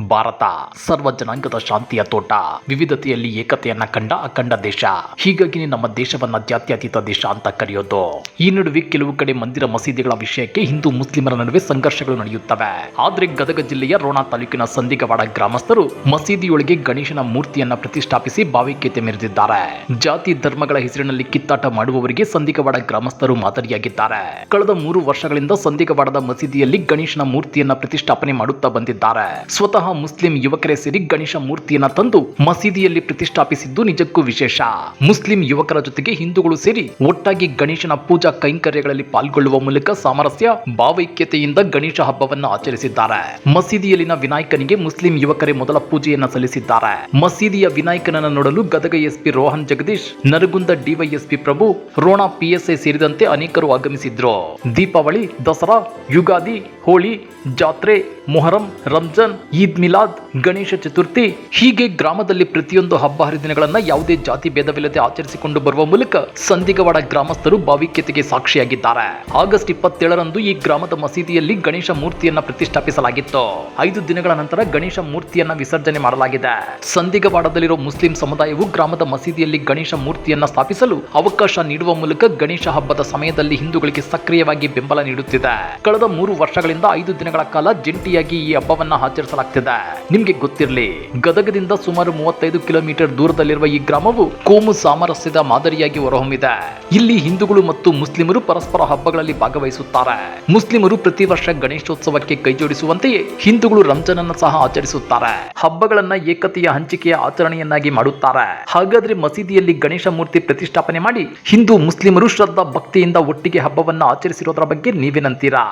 ಭಾರತ, ಸರ್ವ ಜನಾಂಗದ ಶಾಂತಿಯ ತೋಟ, ವಿವಿಧತೆಯಲ್ಲಿ ಏಕತೆಯನ್ನ ಕಂಡ ಅಖಂಡ ದೇಶ. ಹೀಗಾಗಿ ನಮ್ಮ ದೇಶವನ್ನ ಜಾತ್ಯತೀತ ದೇಶ ಅಂತ ಕರೆಯೋದು. ಈ ನಡುವೆ ಕೆಲವು ಕಡೆ ಮಂದಿರ ಮಸೀದಿಗಳ ವಿಷಯಕ್ಕೆ ಹಿಂದೂ ಮುಸ್ಲಿಮರ ನಡುವೆ ಸಂಘರ್ಷಗಳು ನಡೆಯುತ್ತವೆ. ಆದ್ರೆ ಗದಗ ಜಿಲ್ಲೆಯ ರೋಣ ತಾಲೂಕಿನ ಸಂದಿಗವಾಡ ಗ್ರಾಮಸ್ಥರು ಮಸೀದಿಯೊಳಗೆ ಗಣೇಶನ ಮೂರ್ತಿಯನ್ನ ಪ್ರತಿಷ್ಠಾಪಿಸಿ ಭಾವೈಕ್ಯತೆ ಮೆರೆದಿದ್ದಾರೆ. ಜಾತಿ ಧರ್ಮಗಳ ಹೆಸರಿನಲ್ಲಿ ಕಿತ್ತಾಟ ಮಾಡುವವರಿಗೆ ಸಂದಿಗವಾಡ ಗ್ರಾಮಸ್ಥರು ಮಾದರಿಯಾಗಿದ್ದಾರೆ. ಕಳೆದ ಮೂರು ವರ್ಷಗಳಿಂದ ಸಂದಿಗವಾಡದ ಮಸೀದಿಯಲ್ಲಿ ಗಣೇಶನ ಮೂರ್ತಿಯನ್ನ ಪ್ರತಿಷ್ಠಾಪನೆ ಮಾಡುತ್ತಾ ಬಂದಿದ್ದಾರೆ. ಸ್ವತಃ ಮುಸ್ಲಿಂ ಯುವಕರೇ ಸೇರಿ ಗಣೇಶ ಮೂರ್ತಿಯನ್ನ ತಂದು ಮಸೀದಿಯಲ್ಲಿ ಪ್ರತಿಷ್ಠಾಪಿಸಿದ್ದು ನಿಜಕ್ಕೂ ವಿಶೇಷ. ಮುಸ್ಲಿಂ ಯುವಕರ ಜೊತೆಗೆ ಹಿಂದೂಗಳು ಸೇರಿ ಒಟ್ಟಾಗಿ ಗಣೇಶನ ಪೂಜಾ ಕೈಂಕರ್ಯಗಳಲ್ಲಿ ಪಾಲ್ಗೊಳ್ಳುವ ಮೂಲಕ ಸಾಮರಸ್ಯ, ಭಾವೈಕ್ಯತೆಯಿಂದ ಗಣೇಶ ಹಬ್ಬವನ್ನು ಆಚರಿಸಿದ್ದಾರೆ. ಮಸೀದಿಯಲ್ಲಿನ ವಿನಾಯಕನಿಗೆ ಮುಸ್ಲಿಂ ಯುವಕರೇ ಮೊದಲ ಪೂಜೆಯನ್ನ ಸಲ್ಲಿಸಿದ್ದಾರೆ. ಮಸೀದಿಯ ವಿನಾಯಕನನ್ನ ನೋಡಲು Gadag SP Rohan Jagadish, Naragund DYSP Prabhu, Ron PSI ಸೇರಿದಂತೆ ಅನೇಕರು ಆಗಮಿಸಿದ್ರು. ದೀಪಾವಳಿ, ದಸರಾ, ಯುಗಾದಿ ಹೋಳಿ ಜಾತ್ರೆ ಮೊಹರಂ ರಂಜಾನ್ ಈದ್ ಮಿಲಾದ್ ಗಣೇಶ ಚತುರ್ಥಿ ಹೀಗೆ ಗ್ರಾಮದಲ್ಲಿ ಪ್ರತಿಯೊಂದು ಹಬ್ಬ ಹರಿದಿನಗಳನ್ನ ಯಾವುದೇ ಜಾತಿ ಭೇದವಿಲ್ಲದೆ ಆಚರಿಸಿಕೊಂಡು ಬರುವ ಮೂಲಕ ಸಂದಿಗವಾಡ ಗ್ರಾಮಸ್ಥರು ಭಾವಿಕ್ಯತೆಗೆ ಸಾಕ್ಷಿಯಾಗಿದ್ದಾರೆ. ಆಗಸ್ಟ್ ಇಪ್ಪತ್ತೇಳರಂದು ಈ ಗ್ರಾಮದ ಮಸೀದಿಯಲ್ಲಿ ಗಣೇಶ ಮೂರ್ತಿಯನ್ನ ಪ್ರತಿಷ್ಠಾಪಿಸಲಾಗಿತ್ತು. ಐದು ದಿನಗಳ ನಂತರ ಗಣೇಶ ಮೂರ್ತಿಯನ್ನ ವಿಸರ್ಜನೆ ಮಾಡಲಾಗಿದೆ. ಸಂದಿಗವಾಡದಲ್ಲಿರುವ ಮುಸ್ಲಿಂ ಸಮುದಾಯವು ಗ್ರಾಮದ ಮಸೀದಿಯಲ್ಲಿ ಗಣೇಶ ಮೂರ್ತಿಯನ್ನ ಸ್ಥಾಪಿಸಲು ಅವಕಾಶ ನೀಡುವ ಮೂಲಕ ಗಣೇಶ ಹಬ್ಬದ ಸಮಯದಲ್ಲಿ ಹಿಂದೂಗಳಿಗೆ ಸಕ್ರಿಯವಾಗಿ ಬೆಂಬಲ ನೀಡುತ್ತಿದೆ. ಕಳೆದ ಮೂರು ವರ್ಷಗಳಿಂದ ಐದು ದಿನಗಳ ಕಾಲ ಜಂಟಿಯಾಗಿ ಈ ಹಬ್ಬವನ್ನ ಆಚರಿಸಲಾಗ್ತಿದೆ. ನಿಮ್ಗೆ ಗೊತ್ತಿರಲಿ, ಗದಗದಿಂದ ಸುಮಾರು ಮೂವತ್ತೈದು ಕಿಲೋಮೀಟರ್ ದೂರದಲ್ಲಿರುವ ಈ ಗ್ರಾಮವು ಕೋಮು ಸಾಮರಸ್ಯದ ಮಾದರಿಯಾಗಿ ಹೊರಹೊಮ್ಮಿದೆ. ಇಲ್ಲಿ ಹಿಂದೂಗಳು ಮತ್ತು ಮುಸ್ಲಿಮರು ಪರಸ್ಪರ ಹಬ್ಬಗಳಲ್ಲಿ ಭಾಗವಹಿಸುತ್ತಾರೆ. ಮುಸ್ಲಿಮರು ಪ್ರತಿ ವರ್ಷ ಗಣೇಶೋತ್ಸವಕ್ಕೆ ಕೈಜೋಡಿಸುವಂತೆಯೇ ಹಿಂದೂಗಳು ರಂಜಾನ್ ಅನ್ನು ಸಹ ಆಚರಿಸುತ್ತಾರೆ. ಹಬ್ಬಗಳನ್ನ ಏಕತೆಯ ಹಂಚಿಕೆಯ ಆಚರಣೆಯನ್ನಾಗಿ ಮಾಡುತ್ತಾರೆ. ಹಾಗಾದ್ರೆ ಮಸೀದಿಯಲ್ಲಿ ಗಣೇಶ ಮೂರ್ತಿ ಪ್ರತಿಷ್ಠಾಪನೆ ಮಾಡಿ ಹಿಂದೂ ಮುಸ್ಲಿಮರು ಶ್ರದ್ಧಾ ಭಕ್ತಿಯಿಂದ ಒಟ್ಟಿಗೆ ಹಬ್ಬವನ್ನು ಆಚರಿಸಿರೋದ್ರ ಬಗ್ಗೆ ನೀವೇನಂತೀರಾ?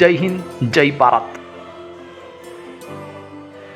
ಜೈ ಹಿಂದ್, ಜೈ ಭಾರತ್.